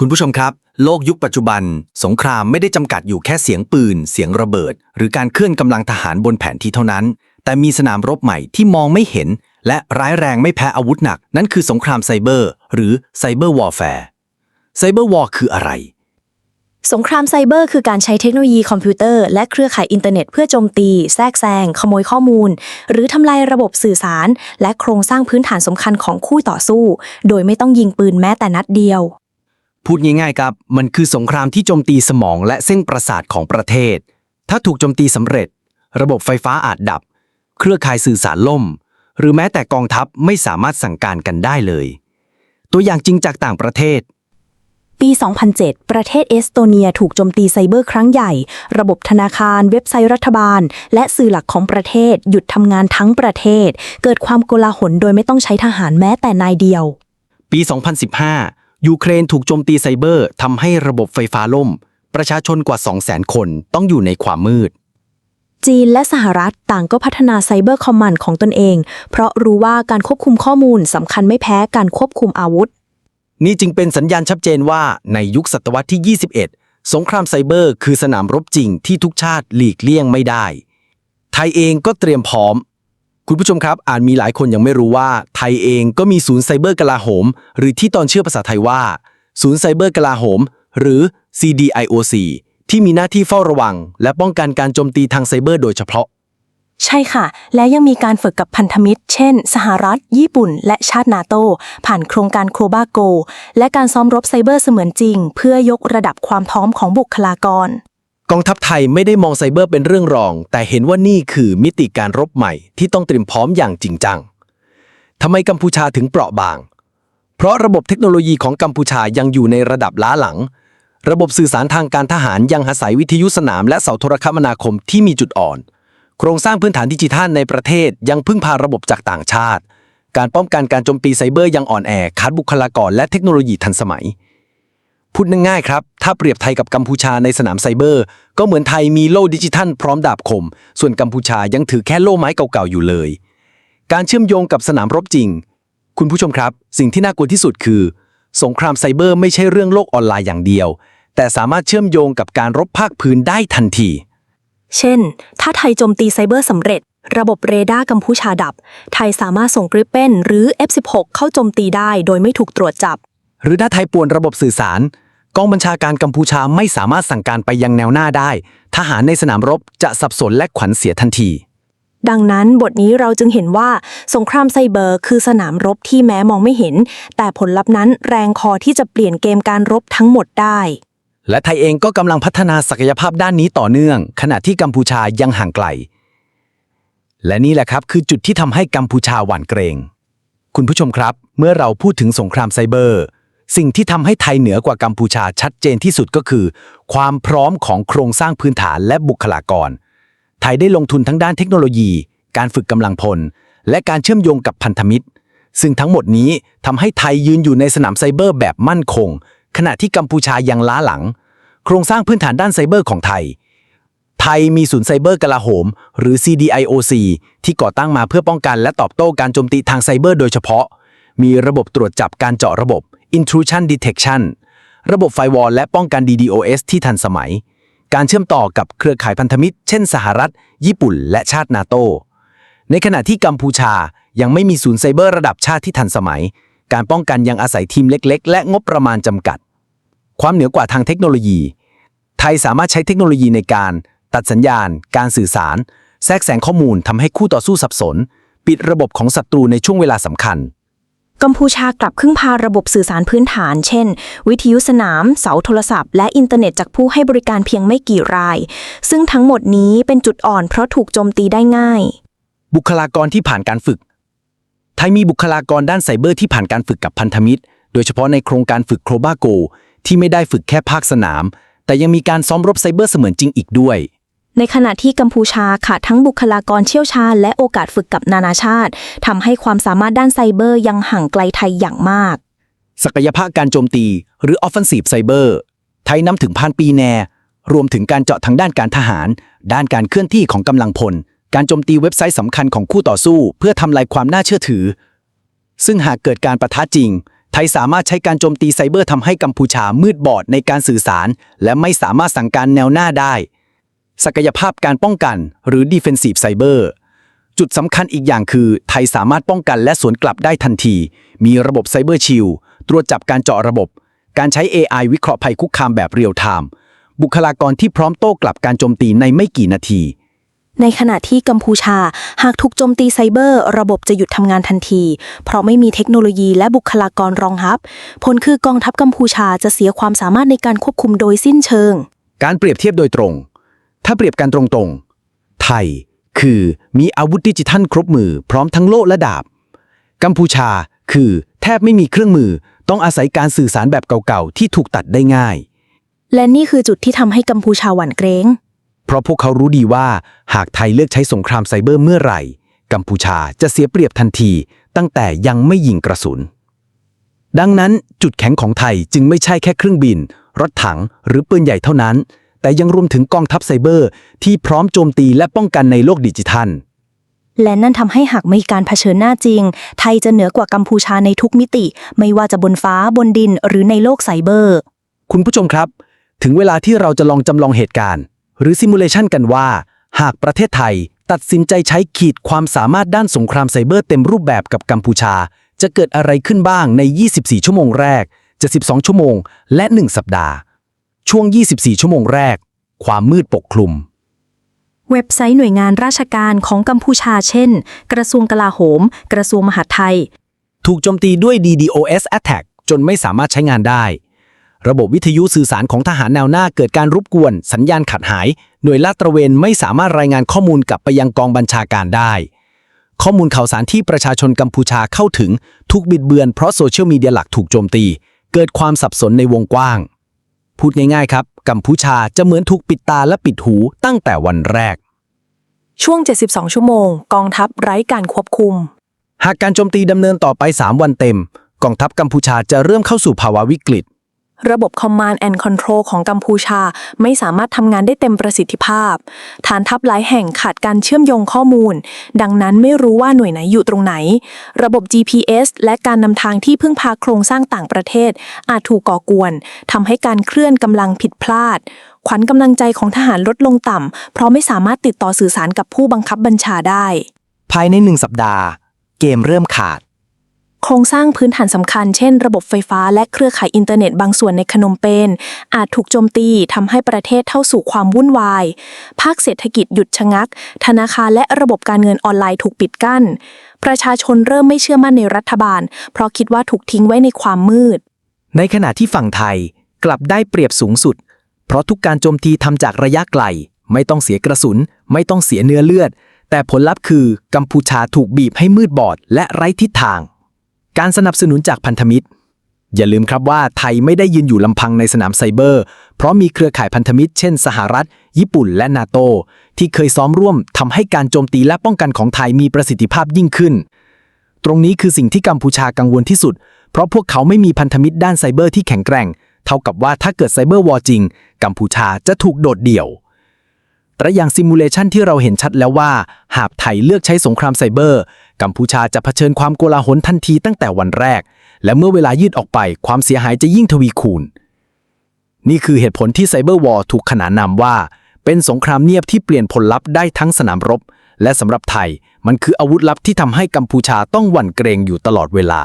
คุณผู้ชมครับ โลกยุคปัจจุบัน สงครามไม่ได้จำกัดอยู่แค่เสียงปืน เสียงระเบิด หรือการเคลื่อนกำลังทหารบนแผนที่เท่านั้น แต่มีสนามรบใหม่ที่มองไม่เห็น และร้ายแรงไม่แพ้อาวุธหนัก นั่นคือสงครามไซเบอร์ หรือไซเบอร์วอร์แฟร์ไซเบอร์วอร์คืออะไร สงครามไซเบอร์คือการใช้เทคโนโลยีคอมพิวเตอร์และเครือข่ายอินเทอร์เน็ตเพื่อโจมตี แทรกแซง ขโมยข้อมูล หรือทำลายระบบสื่อสาร และโครงสร้างพื้นฐานสำคัญของคู่ต่อสู้ โดยไม่ต้องยิงปืนแม้แต่นัดเดียว พูดง่ายๆครับ มันคือสงครามที่โจมตีสมองและเส้นประสาทของประเทศ ถ้าถูกโจมตีสำเร็จ ระบบไฟฟ้าอาจดับ เครือข่ายสื่อสารล่ม หรือแม้แต่กองทัพไม่สามารถสั่งการกันได้เลย ตัวอย่างจริงจากต่างประเทศ ปี 2007 ประเทศเอสโตเนียถูกโจมตีไซเบอร์ครั้งใหญ่ ระบบธนาคาร เว็บไซต์รัฐบาล และสื่อหลักของประเทศ หยุดทำงานทั้งประเทศ เกิดความโกลาหลโดยไม่ต้องใช้ทหารแม้แต่นายเดียว ปี 2015 ยูเครนถูกโจมตีไซเบอร์ทำให้ระบบไฟฟ้าล่ม ประชาชนกว่า 200,000 คนต้องอยู่ในความมืด จีนและสหรัฐต่างก็พัฒนาไซเบอร์คอมมานด์ของตนเอง เพราะรู้ว่าการควบคุมข้อมูลสำคัญไม่แพ้การควบคุมอาวุธ นี่จึงเป็นสัญญาณชัดเจนว่าในยุคศตวรรษที่ 21 สงครามไซเบอร์ คือสนามรบจริงที่ทุกชาติหลีกเลี่ยงไม่ได้ ไทยเองก็เตรียมพร้อม คุณผู้ชมครับอาจมีหลายคนยังไม่รู้ว่า ไทยเองก็มีศูนย์ไซเบอร์กลาโหม หรือที่ตอนเชื่อภาษาไทยว่า ศูนย์ไซเบอร์กลาโหม หรือ CDIOC ที่มีหน้าที่เฝ้าระวัง และป้องกันการโจมตีทางไซเบอร์โดยเฉพาะ ใช่ค่ะ และยังมีการฝึกกับพันธมิตร เช่น สหรัฐ ญี่ปุ่น และชาตินาโต ผ่านโครงการโครบาโก และการซ้อมรบไซเบอร์เสมือนจริง เพื่อยกระดับความพร้อมของบุคลากร กองทัพไทยไม่ได้มองไซเบอร์เป็นเรื่องรอง แต่เห็นว่านี่คือมิติการรบใหม่ที่ต้องเตรียมพร้อมอย่างจริงจังทำไมกัมพูชาถึงเปราะบาง เพราะระบบเทคโนโลยีของกัมพูชายังอยู่ในระดับล้าหลัง ระบบสื่อสารทางการทหารยังอาศัยวิทยุสนามและเสาโทรคมนาคมที่มีจุดอ่อน โครงสร้างพื้นฐานดิจิทัลในประเทศยังพึ่งพาระบบจากต่างชาติ การป้องกันการโจมตีไซเบอร์ยังอ่อนแอขาดบุคลากรและเทคโนโลยีทันสมัย พูดง่ายๆครับ ถ้าเปรียบไทยกับกัมพูชาในสนามไซเบอร์ ก็เหมือนไทยมีโล่ดิจิทัลพร้อมดาบคม ส่วนกัมพูชายังถือแค่โล่ไม้เก่าๆอยู่เลย การเชื่อมโยงกับสนามรบจริง คุณผู้ชมครับ สิ่งที่น่ากลัวที่สุดคือ สงครามไซเบอร์ไม่ใช่เรื่องโลกออนไลน์อย่างเดียว แต่สามารถเชื่อมโยงกับการรบภาคพื้นได้ทันที เช่น ถ้าไทยโจมตีไซเบอร์สำเร็จ ระบบเรดาร์กัมพูชาดับ ไทยสามารถส่งกริปเปนหรือ F16 เข้าโจมตีได้ โดยไม่ถูกตรวจจับ หรือถ้าไทยป่วนระบบสื่อสาร กองบัญชาการกัมพูชาไม่สามารถสั่งการไปยังแนวหน้าได้ ทหารในสนามรบจะสับสนและขวัญเสียทันที ดังนั้นบทนี้เราจึงเห็นว่าสงครามไซเบอร์คือสนามรบที่แม้มองไม่เห็น แต่ผลลัพธ์นั้นแรงคอที่จะเปลี่ยนเกมการรบทั้งหมดได้ และไทยเองก็กำลังพัฒนาศักยภาพด้านนี้ต่อเนื่อง ขณะที่กัมพูชายังห่างไกล และนี่แหละครับคือจุดที่ทำให้กัมพูชาหวั่นเกรง คุณผู้ชมครับ เมื่อเราพูดถึงสงครามไซเบอร์ สิ่งที่ทำให้ไทยเหนือกว่ากัมพูชาชัดเจนที่สุดก็คือ ความพร้อมของโครงสร้างพื้นฐานและบุคลากร ไทยได้ลงทุนทั้งด้านเทคโนโลยี การฝึกกำลังพล และการเชื่อมโยงกับพันธมิตร ซึ่งทั้งหมดนี้ทำให้ไทยยืนอยู่ในสนามไซเบอร์แบบมั่นคง ขณะที่กัมพูชายังล้าหลัง โครงสร้างพื้นฐานด้านไซเบอร์ของไทย ไทยมีศูนย์ไซเบอร์กลาโหม หรือ CDIOC ที่ก่อตั้งมาเพื่อป้องกัน และตอบโต้การโจมตีทางไซเบอร์โดยเฉพาะ มีระบบตรวจจับการเจาะระบบ intrusion detection ระบบไฟวอลและป้องกัน DDoS ที่ทันสมัย การเชื่อมต่อกับเครือข่ายพันธมิตร เช่นสหรัฐ ญี่ปุ่น และชาตินาโต ในขณะที่กัมพูชายังไม่มีศูนย์ไซเบอร์ระดับชาติที่ทันสมัย การป้องกันยังอาศัยทีมเล็ก ๆ และงบประมาณจำกัด ความเหนือกว่าทางเทคโนโลยี ไทยสามารถใช้เทคโนโลยีในการตัดสัญญาณ การสื่อสาร แทรกแซงข้อมูลทำให้คู่ต่อสู้สับสน ปิดระบบของศัตรูในช่วงเวลาสำคัญ กัมพูชากลับพึ่งพาระบบสื่อสารพื้นฐาน เช่น วิทยุสนาม เสาโทรศัพท์ และอินเทอร์เน็ตจากผู้ให้บริการเพียงไม่กี่ราย ซึ่งทั้งหมดนี้เป็นจุดอ่อนเพราะถูกโจมตีได้ง่าย บุคลากรที่ผ่านการฝึก ไทยมีบุคลากรด้านไซเบอร์ที่ผ่านการฝึกกับพันธมิตร โดยเฉพาะในโครงการฝึกโครบาโก ที่ไม่ได้ฝึกแค่ภาคสนาม แต่ยังมีการซ้อมรบไซเบอร์เสมือนจริงอีกด้วย ในขณะที่กัมพูชาขาดทั้งบุคลากรเชี่ยวชาญ และโอกาสฝึกกับนานาชาติทำให้ความสามารถด้านไซเบอร์ยังห่างไกลไทยอย่างมาก ศักยภาพการโจมตี หรือ Offensive Cyber ไทยนำถึงพันปีแน่รวมถึงการเจาะทางด้านการทหาร ด้านการเคลื่อนที่ของกำลังพล การโจมตีเว็บไซต์สำคัญของคู่ต่อสู้ เพื่อทำลายความน่าเชื่อถือ ซึ่งหากเกิดการประทะจริงไทยสามารถใช้การโจมตีไซเบอร์ทำให้กัมพูชามืดบอดในการสื่อสาร และไม่สามารถสั่งการแนวหน้าได้ ศักยภาพการป้องกัน หรือ defensive cyber จุดสำคัญอีกอย่างคือ ไทยสามารถป้องกันและสวนกลับได้ทันที มีระบบไซเบอร์ชิลตรวจจับการเจาะระบบ การใช้ AI วิเคราะห์ภัยคุกคามแบบเรียลไทม์บุคลากรที่พร้อมโต้กลับการโจมตีในไม่กี่นาที ในขณะที่กัมพูชา หากถูกโจมตีไซเบอร์ ระบบจะหยุดทำงานทันที เพราะไม่มีเทคโนโลยีและบุคลากรรองรับ ผลคือกองทัพกัมพูชาจะเสียความสามารถในการควบคุมโดยสิ้นเชิง การเปรียบเทียบโดยตรง ถ้าเปรียบกันตรงๆ ไทยคือมีอาวุธดิจิทัลครบมือพร้อมทั้งโล่และดาบ กัมพูชาคือแทบไม่มีเครื่องมือต้องอาศัยการสื่อสารแบบเก่าๆ ที่ถูกตัดได้ง่าย และนี่คือจุดที่ทำให้กัมพูชาหวั่นเกรงเพราะพวกเขารู้ดีว่าหากไทยเลือกใช้สงครามไซเบอร์เมื่อไหร่ กัมพูชาจะเสียเปรียบทันที ตั้งแต่ยังไม่ยิงกระสุน ดังนั้นจุดแข็งของไทยจึงไม่ใช่แค่เครื่องบิน รถถังหรือปืนใหญ่เท่านั้น แต่ยังรวมถึงกองทัพไซเบอร์ ที่พร้อมโจมตีและป้องกันในโลกดิจิทัล และนั่นทำให้หากมีการเผชิญหน้าจริง ไทยจะเหนือกว่ากัมพูชาในทุกมิติ ไม่ว่าจะบนฟ้าบนดินหรือในโลกไซเบอร์ คุณผู้ชมครับ ถึงเวลาที่เราจะลองจำลองเหตุการณ์ หรือซิมูเลชันกันว่า หากประเทศไทยตัดสินใจใช้ขีดความสามารถด้านสงครามไซเบอร์เต็มรูปแบบกับกัมพูชา จะเกิดอะไรขึ้นบ้างใน 24 ชั่วโมงแรก72ชั่วโมง และ 1 สัปดาห์ ช่วง 24 ชั่วโมงแรก ความมืดปกคลุม เว็บไซต์หน่วยงานราชการของกัมพูชาเช่น กระทรวงกลาโหม กระทรวงมหาดไทย ถูกโจมตีด้วย DDoS attack จนไม่สามารถใช้งานได้ ระบบวิทยุสื่อสารของทหารแนวหน้าเกิดการรบกวน สัญญาณขาดหาย หน่วยลาดตระเวนไม่สามารถรายงานข้อมูลกลับไปยังกองบัญชาการได้ ข้อมูลข่าวสารที่ประชาชนกัมพูชาเข้าถึง ถูกบิดเบือนเพราะโซเชียลมีเดียหลักถูกโจมตี เกิดความสับสนในวงกว้าง พูดง่ายๆครับ กัมพูชาจะเหมือนถูกปิดตาและปิดหูตั้งแต่วันแรก ช่วง 72 ชั่วโมง กองทัพไร้การควบคุม หากการโจมตีดำเนินต่อไป 3 วันเต็ม กองทัพกัมพูชาจะเริ่มเข้าสู่ภาวะวิกฤต ระบบ Command and Control ของกัมพูชาไม่สามารถทำงานได้เต็มประสิทธิภาพ ฐานทัพหลายแห่งขาดการเชื่อมโยงข้อมูล ดังนั้นไม่รู้ว่าหน่วยไหนอยู่ตรงไหน ระบบ GPS และการนำทางที่พึ่งพาโครงสร้างต่างประเทศ อาจถูกก่อกวนทำให้การเคลื่อนกำลังผิดพลาด ขวัญกำลังใจของทหารลดลงต่ำ เพราะไม่สามารถติดต่อสื่อสารกับผู้บังคับบัญชาได้ ภายในหนึ่งสัปดาห์ เกมเริ่มขาด โครงสร้างพื้นฐานสำคัญเช่นระบบไฟฟ้าและเครือข่ายอินเทอร์เน็ตบางส่วนในขนมเปญอาจถูกโจมตีทำให้ประเทศเข้าสู่ความวุ่นวาย ภาคเศรษฐกิจหยุดชะงัก ธนาคารและระบบการเงินออนไลน์ถูกปิดกั้น ประชาชนเริ่มไม่เชื่อมั่นในรัฐบาล เพราะคิดว่าถูกทิ้งไว้ในความมืด ในขณะที่ฝั่งไทยกลับได้เปรียบสูงสุด เพราะทุกการโจมตีทำจากระยะไกล ไม่ต้องเสียกระสุน ไม่ต้องเสียเนื้อเลือด แต่ผลลัพธ์คือกัมพูชาถูกบีบให้มืดบอดและไร้ทิศทาง การสนับสนุนจากพันธมิตร อย่าลืมครับว่าไทยไม่ได้ยืนอยู่ลำพังในสนามไซเบอร์ เพราะมีเครือข่ายพันธมิตร เช่น สหรัฐ ญี่ปุ่น และนาโต ที่เคยซ้อมร่วมทำให้การโจมตีและป้องกันของไทยมีประสิทธิภาพยิ่งขึ้น ตรงนี้คือสิ่งที่กัมพูชากังวลที่สุด เพราะพวกเขาไม่มีพันธมิตรด้านไซเบอร์ที่แข็งแกร่ง เท่ากับว่าถ้าเกิดไซเบอร์วอร์จริง กัมพูชาจะถูกโดดเดี่ยว แต่อย่างซิมูเลชันที่เราเห็นชัดแล้วว่า หากไทยเลือกใช้สงครามไซเบอร์ กัมพูชาจะเผชิญความโกลาหลทันทีตั้งแต่วันแรก และเมื่อเวลายืดออกไปความเสียหายจะยิ่งทวีคูณ นี่คือเหตุผลที่ไซเบอร์วอร์ถูกขนานนามว่า เป็นสงครามเงียบที่เปลี่ยนผลลัพธ์ได้ทั้งสนามรบ และสำหรับไทยมันคืออาวุธลับที่ทำให้กัมพูชาต้องหวั่นเกรงอยู่ตลอดเวลา